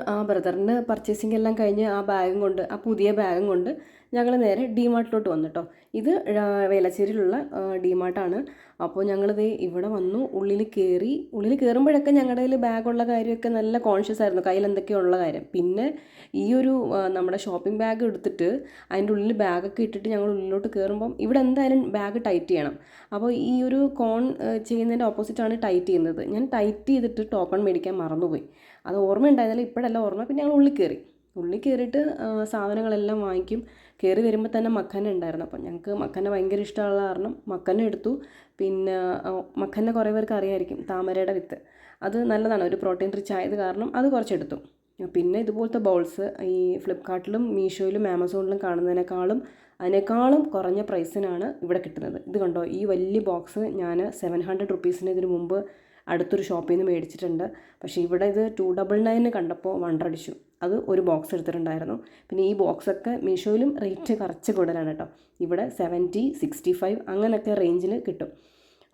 ആ ബ്രദറിന് പർച്ചേസിംഗ് എല്ലാം കഴിഞ്ഞ് ആ ബാഗും കൊണ്ട് ആ പുതിയ ബാഗും കൊണ്ട് ഞങ്ങൾ നേരെ ഡിമാർട്ടിലോട്ട് വന്നു കേട്ടോ ഇത് ആ, വേലച്ചേരിയിലുള്ള ഡിമാർട്ടാണ് അപ്പോൾ ഞങ്ങളിത് ഇവിടെ വന്നു ഉള്ളിൽ കയറി ഉള്ളിൽ കയറുമ്പോഴൊക്കെ ഞങ്ങളുടെ കയ്യിൽ ബാഗുള്ള കാര്യമൊക്കെ നല്ല കോൺഷ്യസ് ആയിരുന്നു. കയ്യിൽ എന്തൊക്കെയുള്ള കാര്യം. പിന്നെ ഈ ഒരു നമ്മുടെ ഷോപ്പിംഗ് ബാഗ് എടുത്തിട്ട് അതിന്റെ ഉള്ളിൽ ബാഗൊക്കെ ഇട്ടിട്ട് ഞങ്ങൾ ഉള്ളിലോട്ട് കയറുമ്പം ഇവിടെ എന്തായാലും ബാഗ് ടൈറ്റ് ചെയ്യണം. അപ്പോൾ ഈ ഒരു കോൺ ചെയ്യുന്നതിന്റെ ഓപ്പോസിറ്റാണ് ടൈറ്റ് ചെയ്യുന്നത്. ഞാൻ ടൈറ്റ് ചെയ്തിട്ട് ടോക്കൺ മേടിക്കാൻ മറന്നുപോയി. അത് ഓർമ്മ ഉണ്ടായിരുന്നില്ല ഇപ്പോഴല്ല ഓർമ്മ. പിന്നെ ഞങ്ങൾ ഉള്ളിൽ കയറി. ഉള്ളിൽ കയറിയിട്ട് സാധനങ്ങളെല്ലാം വാങ്ങിക്കും. കയറി വരുമ്പോൾ തന്നെ മക്കന്നെ ഉണ്ടായിരുന്നു. അപ്പം ഞങ്ങൾക്ക് മക്കനെ ഭയങ്കര ഇഷ്ടമുള്ള കാരണം മക്കനെ എടുത്തു. പിന്നെ മക്കന്നെ മക്കനെ കുറേ പേർക്ക് അറിയായിരിക്കും താമരയുടെ വിത്ത്. അത് നല്ലതാണ്. ഒരു പ്രോട്ടീൻ റിച്ച് ആയത് കാരണം അത് കുറച്ചെടുത്തു. പിന്നെ ഇതുപോലത്തെ ബൗൾസ് ഈ ഫ്ലിപ്കാർട്ടിലും മീഷോയിലും ആമസോണിലും കാണുന്നതിനേക്കാളും അതിനേക്കാളും കുറഞ്ഞ പ്രൈസിനാണ് ഇവിടെ കിട്ടുന്നത്. ഇത് കണ്ടോ? ഈ വലിയ ബോക്സ് ഞാൻ സെവൻ ഹൺഡ്രഡ് റുപ്പീസിന് ഇതിന് മുമ്പ് അടുത്തൊരു ഷോപ്പിൽ നിന്ന് മേടിച്ചിട്ടുണ്ട്. പക്ഷേ ഇവിടെ ഇത് ടു ഡബിൾ നയന് കണ്ടപ്പോൾ വണ്ടടിച്ചു അത് ഒരു ബോക്സ് എടുത്തിട്ടുണ്ടായിരുന്നു. പിന്നെ ഈ ബോക്സൊക്കെ മീഷോയിലും റേറ്റ് കുറച്ച് കൂടുതലാണ് കേട്ടോ. ഇവിടെ സെവന്റി സിക്സ്റ്റി ഫൈവ് അങ്ങനെയൊക്കെ റേഞ്ചിൽ കിട്ടും.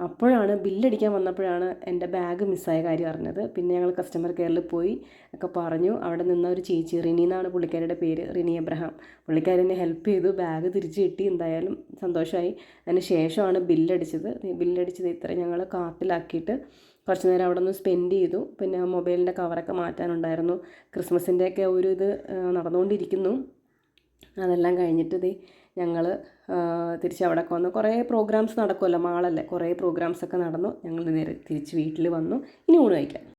അപ്പോഴാണ് ബില്ലടിക്കാൻ വന്നപ്പോഴാണ് എന്റെ ബാഗ് മിസ്സായ കാര്യം അറിഞ്ഞത്. പിന്നെ ഞങ്ങൾ കസ്റ്റമർ കെയറിൽ പോയി ഒക്കെ പറഞ്ഞു. അവിടെ നിന്ന ഒരു ചേച്ചി റിനി എന്നാണ് പുള്ളിക്കാരിയുടെ പേര് റിനി എബ്രഹാം. പുള്ളിക്കാരി എന്നെ ഹെൽപ്പ് ചെയ്തു. ബാഗ് തിരിച്ചു കിട്ടി. എന്തായാലും സന്തോഷമായി അതിന് ശേഷമാണ് ബില്ലടിച്ചത്. ബില്ലടിച്ചത് ഇത്ര ഞങ്ങൾ കാർട്ടിലാക്കിയിട്ട് കുറച്ച് നേരം അവിടെ നിന്ന് സ്പെൻഡ് ചെയ്തു. പിന്നെ മൊബൈലിന്റെ കവറൊക്കെ മാറ്റാനുണ്ടായിരുന്നു. ക്രിസ്മസിന്റെയൊക്കെ ഒരു ഇത് നടന്നുകൊണ്ടിരിക്കുന്നു. അതെല്ലാം കഴിഞ്ഞിട്ട് ഞങ്ങൾ തിരിച്ച് അവിടെ വന്നു. കുറേ പ്രോഗ്രാംസ് നടക്കുമല്ലോ മാളല്ലേ? കുറേ പ്രോഗ്രാംസ് ഒക്കെ നടന്നു. ഞങ്ങൾ നേരെ തിരിച്ച് വീട്ടിൽ വന്നു. ഇനി ഊണ് കഴിക്കാം.